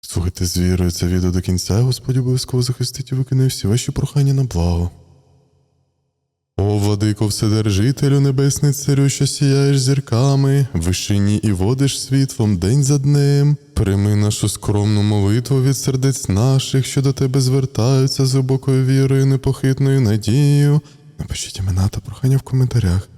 Слухайте з вірою це відео до кінця, Господь обов'язково захистить і викине всі ваші прохання на благо. О, владико, вседержителю, небесний царю, що сіяєш зірками, в вишині і водиш світлом день за днем. Прийми нашу скромну молитву від сердець наших, що до тебе звертаються з глибокою вірою, непохитною надією. Напишіть імена та прохання в коментарях.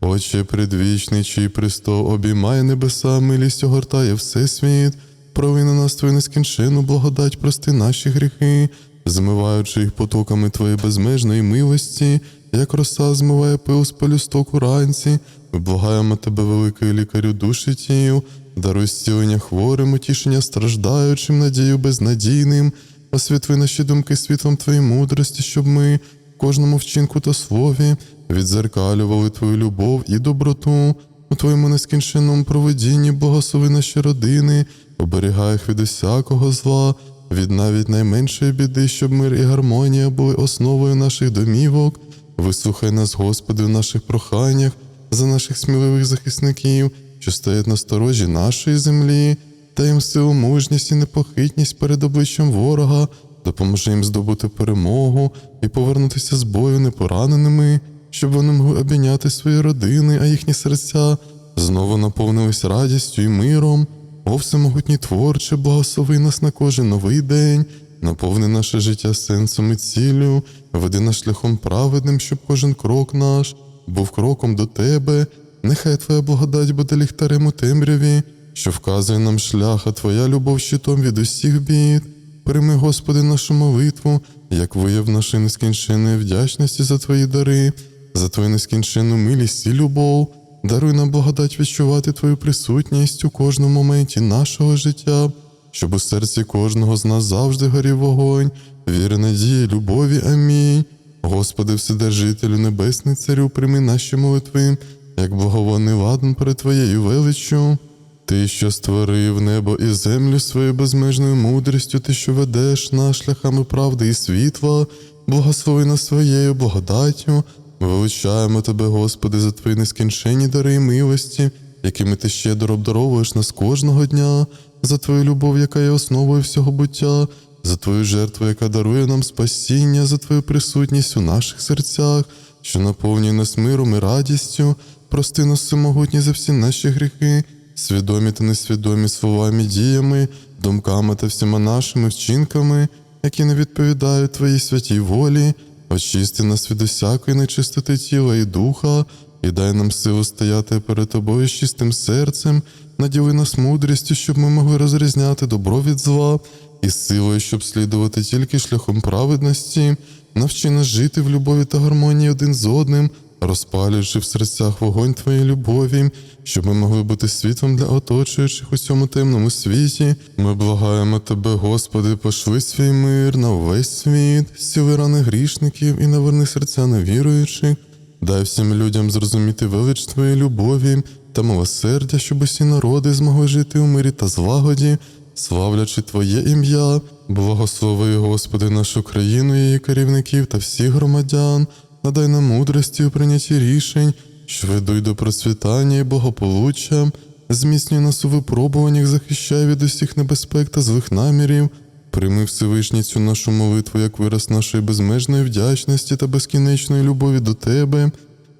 Отче предвічний, чий престол обіймає небеса, милість огортає всесвіт, прови на нас твою нескінчену благодать, прости наші гріхи, змиваючи їх потоками твоєї безмежної милості, як роса змиває пил з полюсток уранці, ми благаємо тебе, великий лікарю душі тію, даруй зцілення хворим, утішення страждаючим, надію безнадійним, освітли наші думки світлом твоєї мудрості, щоб ми в кожному вчинку та слові відзеркалювали твою любов і доброту. У твоєму нескінченному проведінні благослови наші родини, оберігай їх від усякого зла, від навіть найменшої біди, щоб мир і гармонія були основою наших домівок. Вислухай нас, Господи, в наших проханнях за наших сміливих захисників, що стоять на сторожі нашої землі, та їм силу, мужність і непохитність перед обличчям ворога, допоможи їм здобути перемогу і повернутися з бою непораненими, щоб вони могли обійняти свої родини, а їхні серця знову наповнились радістю і миром. О, всемогутній творче, благослови нас на кожен новий день, наповни наше життя сенсом і ціллю, веди нас шляхом праведним, щоб кожен крок наш був кроком до тебе. Нехай Твоя благодать буде ліхтарем у темряві, що вказує нам шлях, а Твоя любов щитом від усіх бід. Прийми, Господи, нашу молитву, як вияв нашої нескінченної вдячності за Твої дари, за Твою нескінченну милість і любов. Даруй нам благодать відчувати Твою присутність у кожному моменті нашого життя, щоб у серці кожного з нас завжди горів вогонь, віри, надії, любові. Амінь. Господи, Вседержителю Небесний Царю, прийми наші молитви, як благовонний ладан перед Твоєю величчю. Ти, що створив небо і землю своєю безмежною мудрістю, ти, що ведеш нас шляхами правди і світла, благослови нас своєю благодаттю. Величаємо Тебе, Господи, за Твої нескінченні дари і милості, якими Ти щедро обдаровуєш нас кожного дня, за Твою любов, яка є основою всього буття, за Твою жертву, яка дарує нам спасіння, за Твою присутність у наших серцях, що наповнює нас миром і радістю, прости нас всемогутні за всі наші гріхи, свідомі та несвідомі словами, діями, думками та всіма нашими вчинками, які не відповідають Твоїй святій волі. Очисти нас від усякої нечистоти тіла і духа, і дай нам силу стояти перед тобою з чистим серцем, наділи нас мудрістю, щоб ми могли розрізняти добро від зла, і силою, щоб слідувати тільки шляхом праведності, навчи нас жити в любові та гармонії один з одним, розпалюючи в серцях вогонь Твоєї любові, щоб ми могли бути світлом для оточуючих у цьому темному світі. Ми благаємо Тебе, Господи, пошли свій мир на увесь світ, сіли рани грішників і наверни серця невіруючих. Дай всім людям зрозуміти велич Твоєї любові та милосердя, щоб усі народи змогли жити у мирі та злагоді, славлячи Твоє ім'я, благослови, Господи, нашу країну, її керівників та всіх громадян, надай нам мудрості у прийнятті рішень, що ведуть до процвітання і благополуччя, зміцнюй нас у випробуваннях, захищай від усіх небезпек та злих намірів. Прийми Всевишній цю нашу молитву як вираз нашої безмежної вдячності та безкінечної любові до Тебе.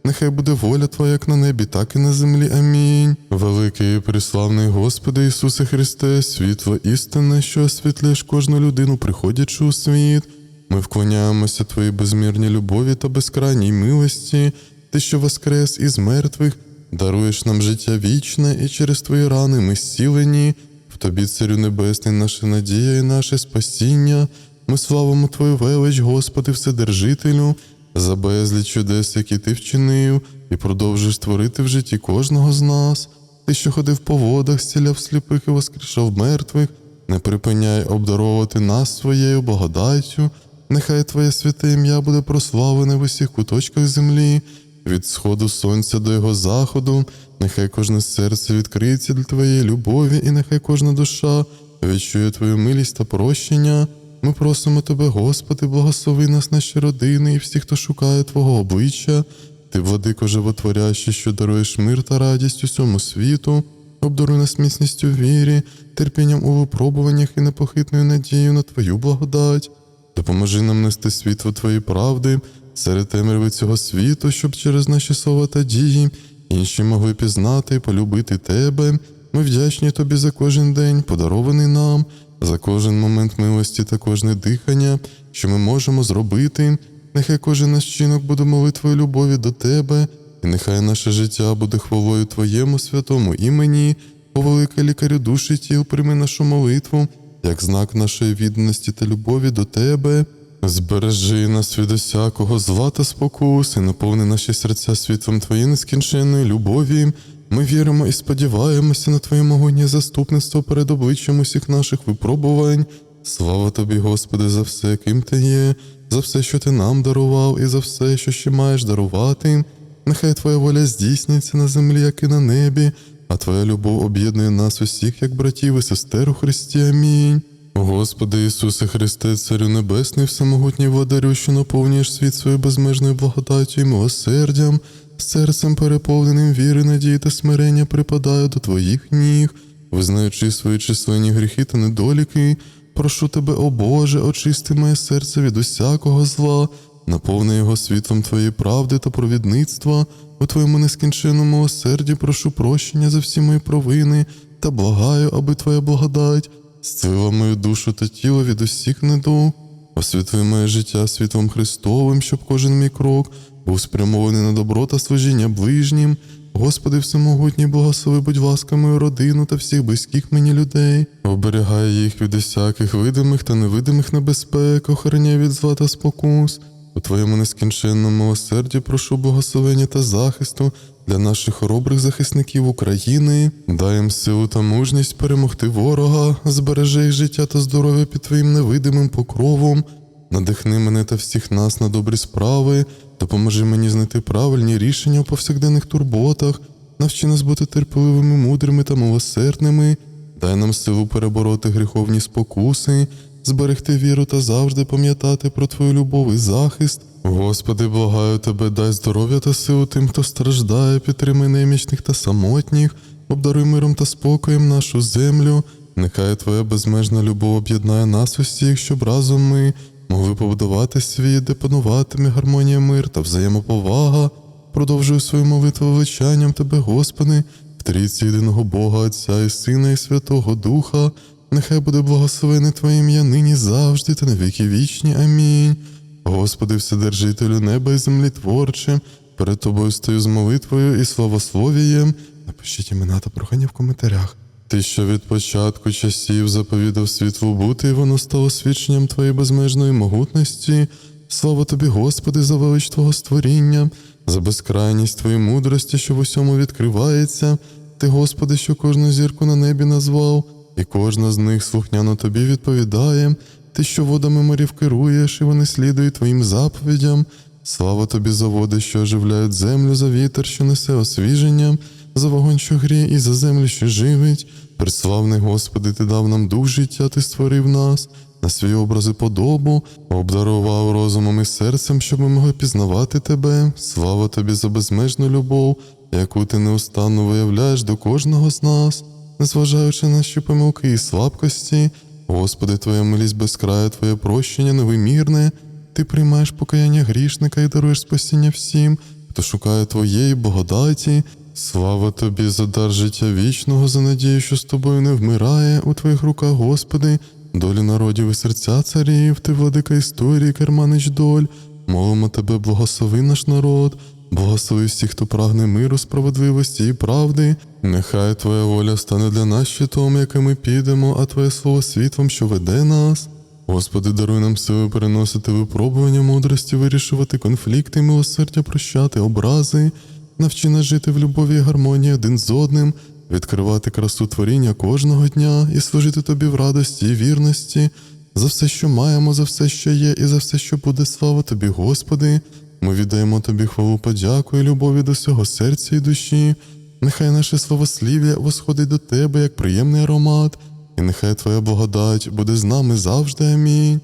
Нехай буде воля Твоя як на небі, так і на землі. Амінь. Великий і приславний Господи Ісусе Христе, світло істинне, що освітлюєш кожну людину, приходячи у світ. Ми вклоняємося Твоїй безмірній любові та безкрайній милості, Ти, що воскрес із мертвих, даруєш нам життя вічне, і через Твої рани ми зцілені. В Тобі, Царю Небесний, наша надія і наше спасіння. Ми славимо Твою велич, Господи, Вседержителю, за безліч чудес, які Ти вчинив, і продовжуєш творити в житті кожного з нас. Ти, що ходив по водах, зціляв сліпих і воскрешав мертвих, не припиняй обдаровувати нас своєю благодаттю. Нехай Твоє святе ім'я буде прославлене в усіх куточках землі, від сходу сонця до його заходу. Нехай кожне серце відкриється для Твоєї любові, і нехай кожна душа відчує Твою милість та прощення. Ми просимо Тебе, Господи, благослови нас, наші родини і всіх, хто шукає Твого обличчя. Ти, владико животворящий, що даруєш мир та радість усьому світу. обдаруй нас міцністю вірі, терпінням у випробуваннях і непохитною надією на Твою благодать. Допоможи нам нести світло Твоєї правди серед темряви цього світу, щоб через наші слова та дії інші могли пізнати і полюбити Тебе. Ми вдячні Тобі за кожен день, подарований нам, за кожен момент милості та кожне дихання, що ми можемо зробити. Нехай кожен наш чинок буде молитвою любові до Тебе, і нехай наше життя буде хвалою Твоєму святому імені, о великий лікарю душі тіл, прийми нашу молитву, як знак нашої відданості та любові до Тебе. Збережи нас від усякого зла та спокус і наповни наші серця світлом Твоєї нескінченної любові. Ми віримо і сподіваємося на Твоє могутнє заступництво перед обличчям усіх наших випробувань. Слава тобі, Господи, за все, ким ти є, за все, що ти нам дарував, і за все, що ще маєш дарувати. Нехай Твоя воля здійсниться на землі, як і на небі, а Твоя любов об'єднує нас усіх, як братів і сестер у Христі. Амінь. Господи Ісусе Христе, Царю Небесний, всемогутній владарю, що наповнюєш світ своєю безмежною благодаттю і милосердям, серцем переповненим віри, надії та смирення припадаю до Твоїх ніг, визнаючи свої численні гріхи та недоліки, прошу Тебе, о Боже, очисти моє серце від усякого зла, наповни його світлом Твоєї правди та провідництва, у Твоєму нескінченному милосерді прошу прощення за всі мої провини та благаю, аби Твоя благодать зцілила мою душу та тіло від усіх недуг. Освітли моє життя світлом Христовим, щоб кожен мій крок був спрямований на добро та служіння ближнім. Господи, всемогутній, благослови, будь ласка, мою родину та всіх близьких мені людей, оберігай їх від усяких видимих та невидимих небезпек, охороняй від зла та спокус. У Твоєму нескінченному милосерді прошу благословення та захисту для наших хоробрих захисників України, дай їм силу та мужність перемогти ворога, збережи їх життя та здоров'я під Твоїм невидимим покровом. Надихни мене та всіх нас на добрі справи, допоможи мені знайти правильні рішення у повсякденних турботах, навчи нас бути терпеливими, мудрими та милосердними, дай нам силу перебороти гріховні спокуси, зберегти віру та завжди пам'ятати про Твою любов і захист. Господи, благаю Тебе, дай здоров'я та силу тим, хто страждає, підтримай немічних та самотніх, обдаруй миром та спокоєм нашу землю. Нехай Твоя безмежна любов об'єднає нас усіх, щоб разом ми могли побудувати світ, де пануватиме гармонія мир та взаємоповага. Продовжую свою молитву величанням Тебе, Господи, в трійці єдиного Бога, Отця і Сина, і Святого Духа. Нехай буде благословене Твоє ім'я нині завжди та на віки вічні. Амінь. Господи, Вседержителю неба і землі творче, перед Тобою стою з молитвою і славословієм. Напишіть імена та прохання в коментарях. Ти, що від початку часів заповідав світлу бути, і воно стало свідченням Твоєї безмежної могутності. Слава тобі, Господи, за велич Твого створіння, за безкрайність Твоєї мудрості, що в усьому відкривається. Ти, Господи, що кожну зірку на небі назвав, і кожна з них слухняно тобі відповідає. Ти, що водами морів керуєш, і вони слідують Твоїм заповідям. Слава тобі за води, що оживляють землю, за вітер, що несе освіження, за вогонь, що гріє, і за землю, що живить. Преславний Господи, Ти дав нам дух життя, Ти створив нас, на свій образи подобу, обдарував розумом і серцем, щоб ми могли пізнавати Тебе. Слава тобі за безмежну любов, яку ти неустанно виявляєш до кожного з нас, незважаючи на наші помилки і слабкості. Господи, Твоя милість безкрая, Твоє прощення невимірне. Ти приймаєш покаяння грішника і даруєш спасіння всім, хто шукає Твоєї благодаті. Слава Тобі за дар життя вічного, за надію, що з тобою не вмирає у Твоїх руках, Господи, долі народів і серця царів, Ти владика історії, керманич доль. Молимо Тебе, благослови наш народ, благослови всіх, хто прагне миру, справедливості і правди. Нехай Твоя воля стане для нас щитом, яким ми підемо, а Твоє слово світлом, що веде нас. Господи, даруй нам сили переносити випробування мудрості, вирішувати конфлікти, милосердя прощати образи, навчи нас жити в любові і гармонії один з одним, відкривати красу творіння кожного дня і служити тобі в радості і вірності, за все, що маємо, за все, що є, і за все, що буде, слава тобі, Господи. Ми віддаємо тобі хвалу, подяку і любові до всього серця і душі. Нехай наше словослів'я восходить до тебе як приємний аромат, і нехай Твоя благодать буде з нами завжди. Амінь.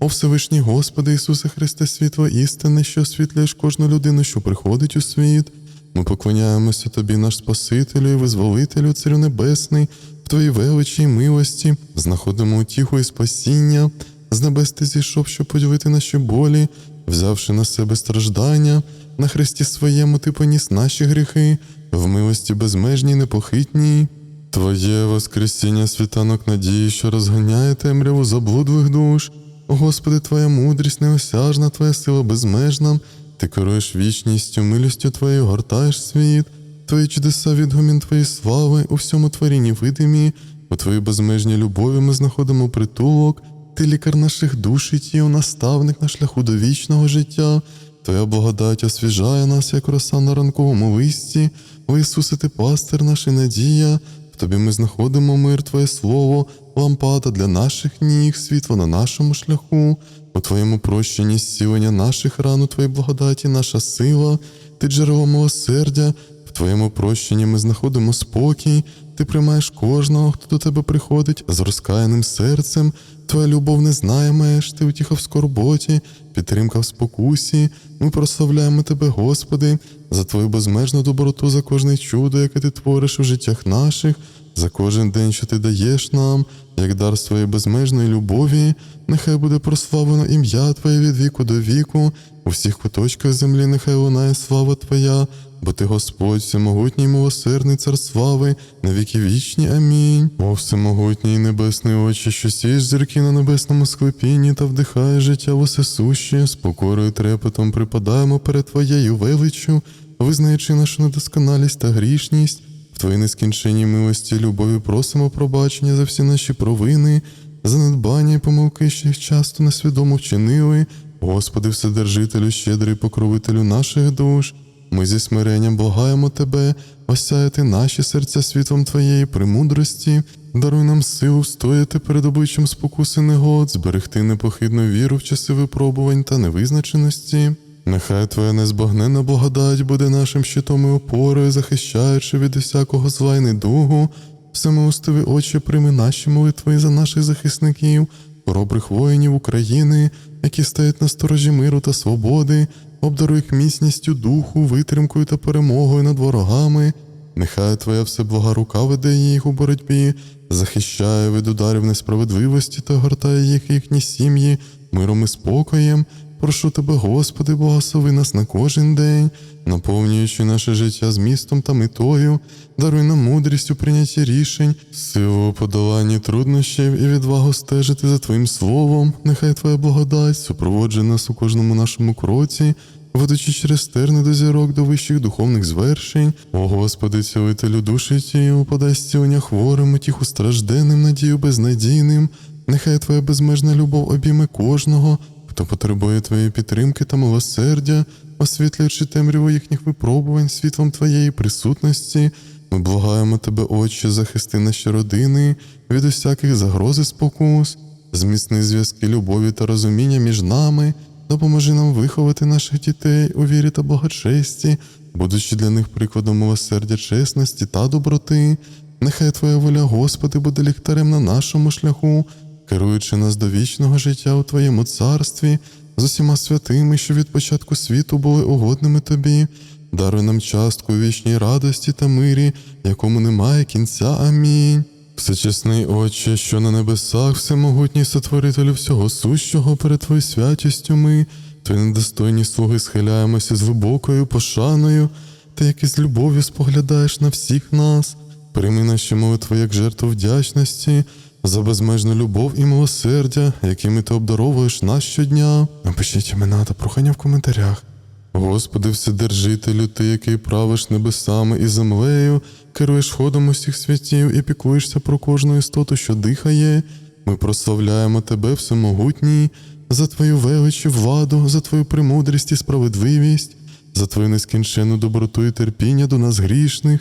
О Всевишній Господи Ісусе Христе, світло істини, що освітлюєш кожну людину, що приходить у світ. Ми поклоняємося тобі, наш Спасителю і визволителю, Царю Небесний, в твоїй величі й милості, знаходимо утіху і спасіння, з небес ти зійшов, щоб поділити наші болі, взявши на себе страждання, на хресті своєму ти поніс наші гріхи, в милості безмежній, непохитній. Твоє Воскресіння світанок надії, що розганяє темряву заблудлих душ. Господи, Твоя мудрість неосяжна, Твоя сила безмежна, Ти керуєш вічністю, милістю Твоєю гортаєш світ, Твої чудеса відгумін Твої слави, у всьому творінні видимі, у Твоїй безмежній любові ми знаходимо притулок, Ти лікар наших душ і тіл, наставник на шляху до вічного життя. Твоя благодать освіжає нас, як роса на ранковому листі. О Ісусе, ти пастир наш і надія. В тобі ми знаходимо мир, Твоє Слово, лампада для наших ніг, світло на нашому шляху. У Твоєму прощенні зцілення наших ран, у Твоїй благодаті наша сила, ти джерело милосердя. В Твоєму прощенні ми знаходимо спокій, ти приймаєш кожного, хто до тебе приходить з розкаяним серцем. Твоя любов не знає меж, ти утіха в скорботі, підтримка в спокусі. Ми прославляємо тебе, Господи, за Твою безмежну доброту, за кожне чудо, яке ти твориш у життях наших, за кожен день, що ти даєш нам, як дар своєї безмежної любові. Нехай буде прославлено ім'я Твоє від віку до віку, у всіх куточках землі нехай лунає слава Твоя, бо Ти Господь, всемогутній милосердний цар слави, на віки вічні. Амінь. О, всемогутній небесний очі, що сієш зірки на небесному склепінні та вдихає життя в усе суще, з покорою трепетом припадаємо перед Твоєю величчю, визнаючи нашу недосконалість та грішність. В Твоїй нескінченній милості любові просимо пробачення за всі наші провини, за недбання і помилки, що їх часто несвідомо вчинили. Господи, Вседержителю, щедрий покровителю наших душ. Ми зі смиренням благаємо Тебе, осяяти наші серця світлом Твоєї премудрості, даруй нам силу встояти перед обличчям спокуси негод, зберегти непохитну віру в часи випробувань та невизначеності. Нехай Твоя незбагненна благодать буде нашим щитом і опорою, захищаючи від усякого зла й недугу. Всемилостиві очі прийми наші молитви за наших захисників, хоробрих воїнів України, які стоять на сторожі миру та свободи, обдаруй їх міцністю духу, витримкою та перемогою над ворогами. Нехай Твоя всеблага рука веде їх у боротьбі, захищає від ударів несправедливості та гортає їх їхні сім'ї миром і спокоєм. Прошу тебе, Господи, благослови нас на кожен день, наповнюючи наше життя змістом та метою, даруй нам мудрість у прийнятті рішень, силу у подоланні труднощів і відвагу стежити за Твоїм словом. Нехай Твоя благодать супроводжує нас у кожному нашому кроці, ведучи через терни до зірок до вищих духовних звершень. О Господи, цілителю душі тіл, подай зцілення хворим, утіху стражденним, надію безнадійним. Нехай Твоя безмежна любов обійме кожного, хто потребує Твоєї підтримки та милосердя, освітлюючи темряву їхніх випробувань світлом Твоєї присутності. Ми благаємо Тебе, Отче, захисти наші родини від усяких загроз і спокус, зміцни зв'язки любові та розуміння між нами, допоможи нам виховати наших дітей у вірі та благочесті, будучи для них прикладом милосердя, чесності та доброти. Нехай Твоя воля, Господи, буде ліхтарем на нашому шляху, керуючи нас до вічного життя у Твоєму царстві, з усіма святими, що від початку світу були угодними Тобі. Даруй нам частку вічній радості та мирі, якому немає кінця. Амінь. Всечесний Отче, що на небесах, всемогутній сотворителю всього сущого перед Твоєю святістю ми, Твої недостойні слуги схиляємося з глибокою пошаною, та як із любов'ю споглядаєш на всіх нас. Прийми наші молитви як жертву вдячності за безмежну любов і милосердя, якими ти обдаровуєш нас щодня. Напишіть імена та прохання в коментарях. Господи, Вседержителю, Ти, який правиш небесами і землею, керуєш ходом усіх святів і піклуєшся про кожну істоту, що дихає. Ми прославляємо Тебе, Всемогутній, за Твою велич і владу, за Твою премудрість і справедливість, за Твою нескінченну доброту і терпіння до нас грішних.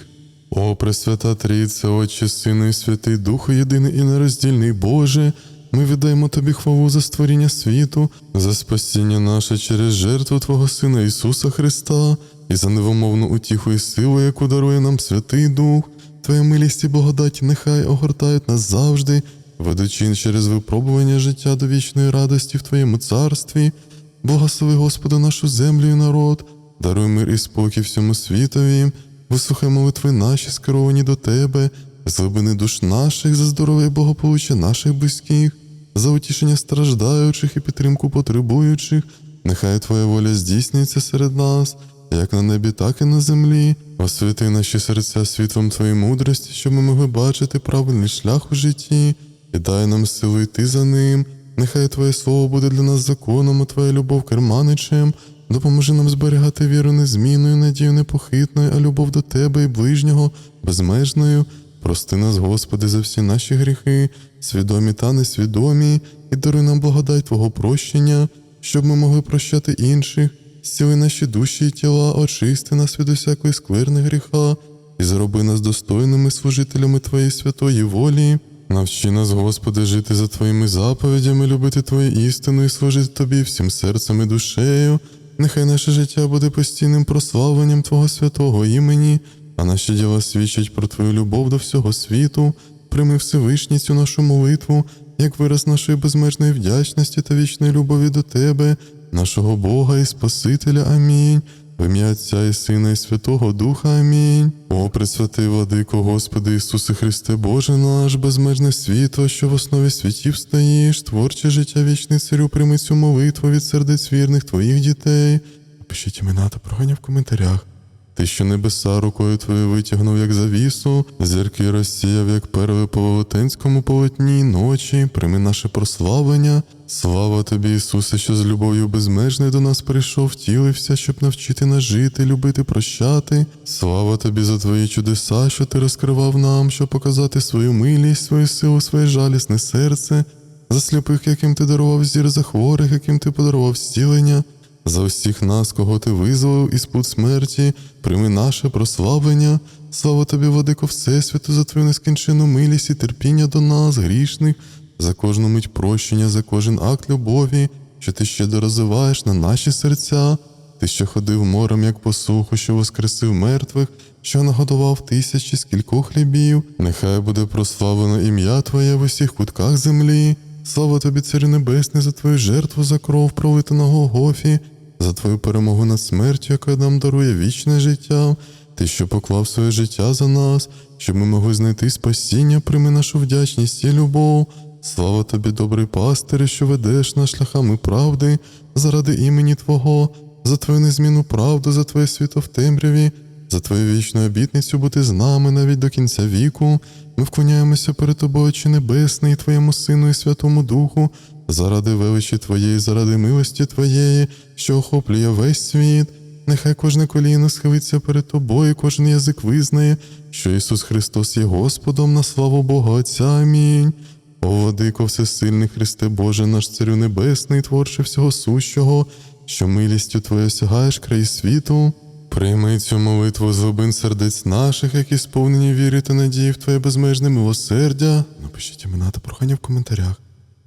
О, Пресвята Трійце, Отче, Сину і Святий Духу, єдиний і нероздільний Боже, ми віддаємо Тобі хвалу за створіння світу, за спасіння наше через жертву Твого Сина Ісуса Христа і за невимовну утіху і силу, яку дарує нам Святий Дух. Твоя милість і благодать нехай огортають нас завжди, ведучи через випробування життя до вічної радості в Твоєму царстві. Благослови, Господи, нашу землю і народ, даруй мир і спокій всьому світові, вислухай молитви наші, скеровані до Тебе, з глибини душ наших, за здоров'я і благополуччя наших близьких, за утішення страждаючих і підтримку потребуючих. Нехай Твоя воля здійснюється серед нас, як на небі, так і на землі. Освяти наші серця світлом Твоєї мудрості, щоб ми могли бачити правильний шлях у житті, і дай нам силу йти за ним. Нехай Твоє слово буде для нас законом, а Твоя любов керманичем. Допоможи нам зберігати віру незмінною, надію непохитною, а любов до Тебе і ближнього безмежною. Прости нас, Господи, за всі наші гріхи, свідомі та несвідомі, і даруй нам благодать Твого прощення, щоб ми могли прощати інших, зціли наші душі і тіла, очисти нас від усякої скверни гріха, і зроби нас достойними служителями Твоєї святої волі. Навчи нас, Господи, жити за Твоїми заповідями, любити Твою істину і служити Тобі всім серцем і душею. Нехай наше життя буде постійним прославленням Твого святого імені, а наші діла свідчать про Твою любов до всього світу. Прийми Всевишній цю нашу молитву, як вираз нашої безмежної вдячності та вічної любові до Тебе, нашого Бога і Спасителя. Амінь. В ім'я Отця і Сина, і Святого Духа. Амінь. О, пресвятий владико, Господи Ісусе Христе, Боже наш, безмежне світло, що в основі світів стоїш, творче життя вічний царю, прийми цю молитву від сердець вірних Твоїх дітей. Пишіть імена та прохання в коментарях. Ти, що небеса рукою твоєю витягнув, як завісу, зірки розсіяв, як перли по велетенському полотні ночі, прийми наше прославлення. Слава тобі, Ісусе, що з любов'ю безмежною до нас прийшов, втілився, щоб навчити нас жити, любити, прощати. Слава тобі за твої чудеса, що ти розкривав нам, щоб показати свою милість, свою силу, своє жалісне серце, за сліпих, яким ти дарував зір, за хворих, яким ти подарував зцілення. За усіх нас, кого ти визволив із пут смерті, прийми наше прославлення. Слава тобі, Владико Всесвіту, за твою нескінченну милість і терпіння до нас, грішних, за кожну мить прощення, за кожен акт любові, що ти щедро розвиваєш на наші серця. Ти, що ходив морем, як по суху, що воскресив мертвих, що нагодував тисячі скількох хлібів, нехай буде прославлено ім'я Твоє в усіх кутках землі. Слава тобі, Царю Небесний, за твою жертву за кров, пролиту на Голгофі, за твою перемогу над смертю, яка нам дарує вічне життя. Ти, що поклав своє життя за нас, щоб ми могли знайти спасіння, прийми нашу вдячність і любов. Слава тобі, добрий пастире, що ведеш нас шляхами правди, заради імені Твого, за твою незмінну правду, за твоє світло в темряві, за твою вічну обітницю бути з нами навіть до кінця віку. Ми вклоняємося перед тобою, Отче Небесний, і Твоєму Сину і Святому Духу, заради величі Твоєї, заради милості Твоєї, що охоплює весь світ. Нехай кожне коліно схилиться перед тобою, кожен язик визнає, що Ісус Христос є Господом на славу Бога Отця. Амінь. О, владико, всесильний Христе Боже, наш Царю Небесний, творче всього сущого, що милістю Твоєю сягаєш край світу. Прийми цю молитву з глибин сердець наших, які сповнені віри та надії в Твоє безмежне милосердя. Напишіть імена та прохання в коментарях.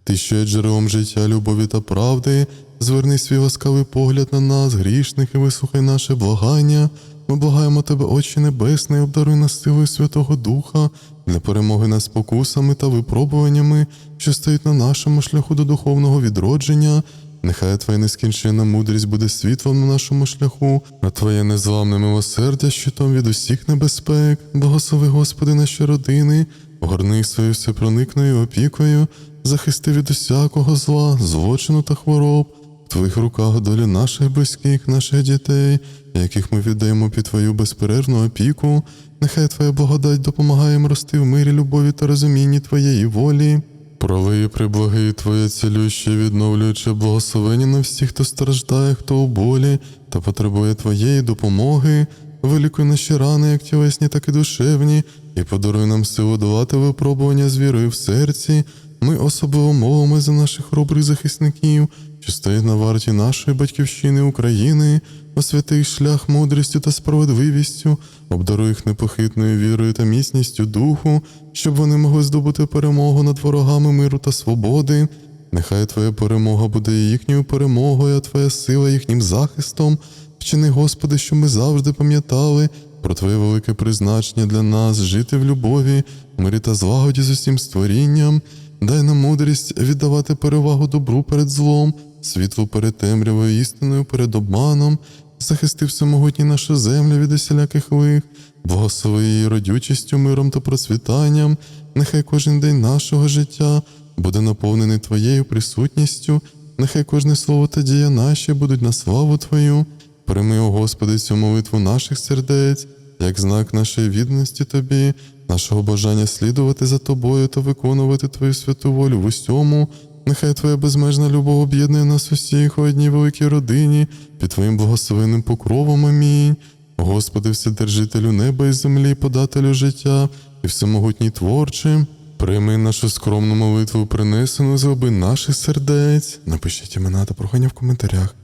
Ти, що є джерелом життя, любові та правди, зверни свій ласкавий погляд на нас, грішних, і вислухай наше благання. Ми благаємо тебе, Отче Небесний, обдаруй нас силою Святого Духа для перемоги над спокусами та випробуваннями, що стоять на нашому шляху до духовного відродження. Нехай Твоя нескінченна мудрість буде світлом на нашому шляху, а Твоє незламне милосердя щитом від усіх небезпек. Благослови, Господи, наші родини, огорни їх своєю всепроникною опікою, захисти від усякого зла, злочину та хвороб. В Твоїх руках доля наших близьких, наших дітей, яких ми віддаємо під Твою безперервну опіку. Нехай Твоя благодать допомагає рости в мирі, любові та розумінні Твоєї волі. Пролиї приблаги Твоє цілюще, відновлюючи благословення на всіх, хто страждає, хто у болі, та потребує Твоєї допомоги. Вилікуй наші рани, як тілесні, так і душевні, і подаруй нам силу долати випробування з вірою в серці. Ми особливо молимо за наших хоробрих захисників, що стоять на варті нашої батьківщини України, освяти їх шлях мудрістю та справедливістю, обдаруй їх непохитною вірою та міцністю духу, щоб вони могли здобути перемогу над ворогами миру та свободи. Нехай Твоя перемога буде їхньою перемогою, а Твоя сила їхнім захистом. Вчини, Господи, щоб ми завжди пам'ятали про Твоє велике призначення для нас жити в любові, мирі та злагоді з усім створінням. Дай нам мудрість віддавати перевагу добру перед злом, світлу перед темрявою, істиною перед обманом. захисти всемогутній нашу землю від усіляких лих, благослови її родючістю, миром та процвітанням, нехай кожен день нашого життя буде наповнений Твоєю присутністю, нехай кожне слово та дія наші будуть на славу Твою. Прийми, о Господи, цю молитву наших сердець, як знак нашої відданості Тобі, нашого бажання слідувати за Тобою та виконувати Твою святу волю в усьому. Нехай Твоя безмежна любов об'єднує нас усіх у одній великій родині під Твоїм благословенним покровом. Амінь. Господи, Вседержителю неба і землі, подателю життя і всемогутній творче, прийми нашу скромну молитву, принесену з глибин наших сердець. Напишіть імена та прохання в коментарях.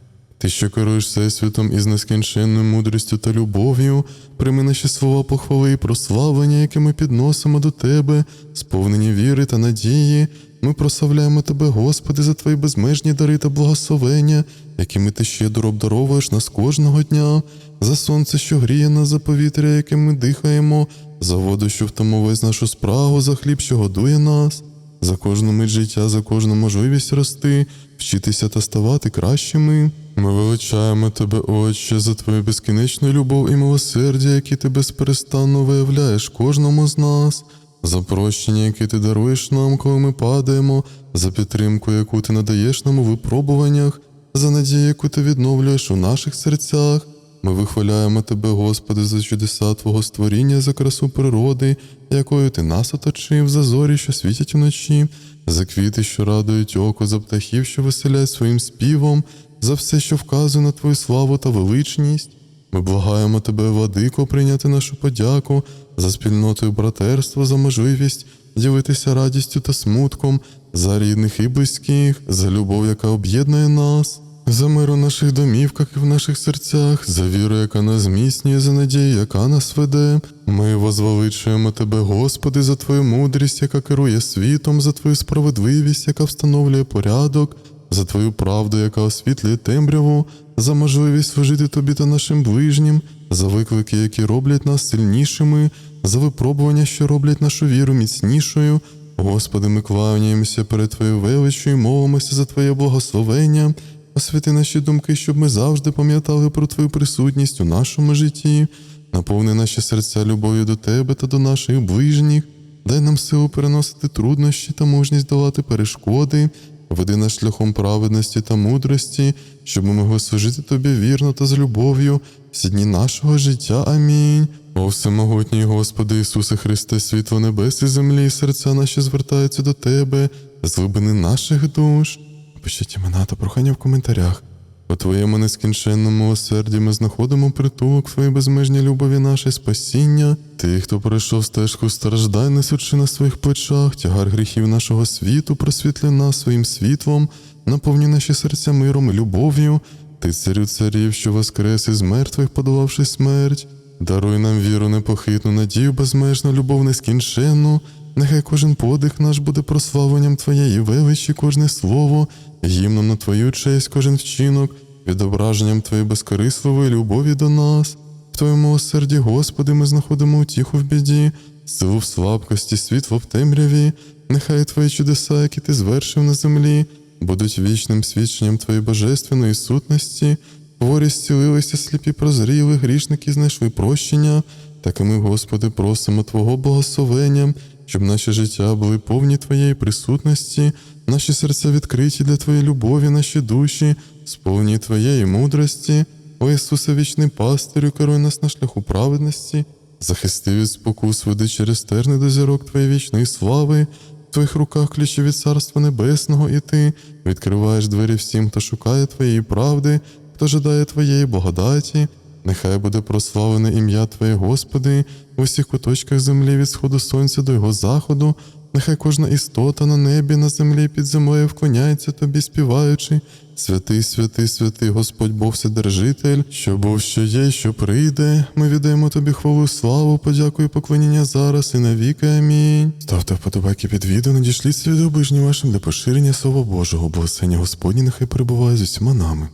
Ти, що керуєш всесвітом із нескінченною мудрістю та любов'ю, прийми наші слова похвали і прославлення, які ми підносимо до Тебе, сповнені віри та надії. Ми прославляємо Тебе, Господи, за Твої безмежні дари та благословення, якими Ти щедро обдаровуєш нас кожного дня, за сонце, що гріє нас, за повітря, яким ми дихаємо, за воду, що втомовує нашу спрагу, за хліб, що годує нас за кожну мить життя, за кожну можливість рости, вчитися та ставати кращими. Ми величаємо тебе, Отче, за твою безкінечну любов і милосердя, які ти безперестанно виявляєш кожному з нас, за прощення, яке ти даруєш нам, коли ми падаємо, за підтримку, яку ти надаєш нам у випробуваннях, за надію, яку ти відновлюєш у наших серцях. Ми вихваляємо Тебе, Господи, за чудеса Твого створіння, за красу природи, якою Ти нас оточив, за зорі, що світять вночі, за квіти, що радують око, за птахів, що веселять своїм співом, за все, що вказує на Твою славу та величність. Ми благаємо Тебе, Владико, прийняти нашу подяку за спільноту і братерство, за можливість ділитися радістю та смутком, за рідних і близьких, за любов, яка об'єднує нас. За мир у наших домівках і в наших серцях, за віру, яка нас зміцнює, за надію, яка нас веде. Ми возвеличуємо Тебе, Господи, за Твою мудрість, яка керує світом, за Твою справедливість, яка встановлює порядок, за Твою правду, яка освітлює темряву, за можливість служити Тобі та нашим ближнім, за виклики, які роблять нас сильнішими, за випробування, що роблять нашу віру міцнішою. Господи, ми кланяємося перед Твоєю величчю і молимося за Твоє благословення. Освяти наші думки, щоб ми завжди пам'ятали про Твою присутність у нашому житті, наповни наші серця любов'ю до Тебе та до наших ближніх, дай нам силу переносити труднощі та мужність долати перешкоди, веди нас шляхом праведності та мудрості, щоб ми могли служити Тобі вірно та з любов'ю всі дні нашого життя. Амінь. О всемогутній Господи Ісусе Христе, світло небес і землі, серця наші звертаються до Тебе з глибини наших душ. Пишіть імена та прохання в коментарях. У Твоєму нескінченному осерді ми знаходимо притулок в Твоїй безмежній любові наше спасіння. Ти, хто пройшов стежку страждань, несучи на своїх плечах, тягар гріхів нашого світу, просвітли нас своїм світлом, наповні наші серця миром і любов'ю. Ти, царю царів, що воскрес із мертвих, подолавши смерть. Даруй нам віру непохитну, надію, безмежну, любов нескінченну. Нехай кожен подих наш буде прославленням Твоєї величі, кожне слово, гімном на Твою честь, кожен вчинок, відображенням Твоєї безкорисливої любові до нас. В Твоєму осерді, Господи, ми знаходимо утіху в біді, силу в слабкості, світло в темряві. Нехай Твої чудеса, які Ти звершив на землі, будуть вічним свідченням Твоєї божественної сутності. Хворі зцілилися, сліпі прозріли, грішники знайшли прощення. Так і ми, Господи, просимо Твого благословення, щоб наші життя були повні Твоєї присутності, наші серця відкриті для Твоєї любові, наші душі, сповні Твоєї мудрості. О Ісусе, вічний пастирю, керуй нас на шляху праведності, захисти від спокус, веди через терни до зірок Твоєї вічної слави. В Твоїх руках ключі від Царства Небесного, і Ти відкриваєш двері всім, хто шукає Твоєї правди, хто жадає Твоєї благодаті. Нехай буде прославлене ім'я Твоє, Господи, у всіх куточках землі від сходу сонця до його заходу. Нехай кожна істота на небі, на землі під землею вклоняється тобі, співаючи. Святий, святий, святий Господь Бог Вседержитель, що був, що є, що прийде. Ми віддаємо тобі хвалу, славу, подяку і поклоніння зараз і навіки. Амінь. Ставте вподобайки під відео, надішліться від обижні вашим для поширення Слова Божого. Благословення Господні нехай перебуває з усіма нами.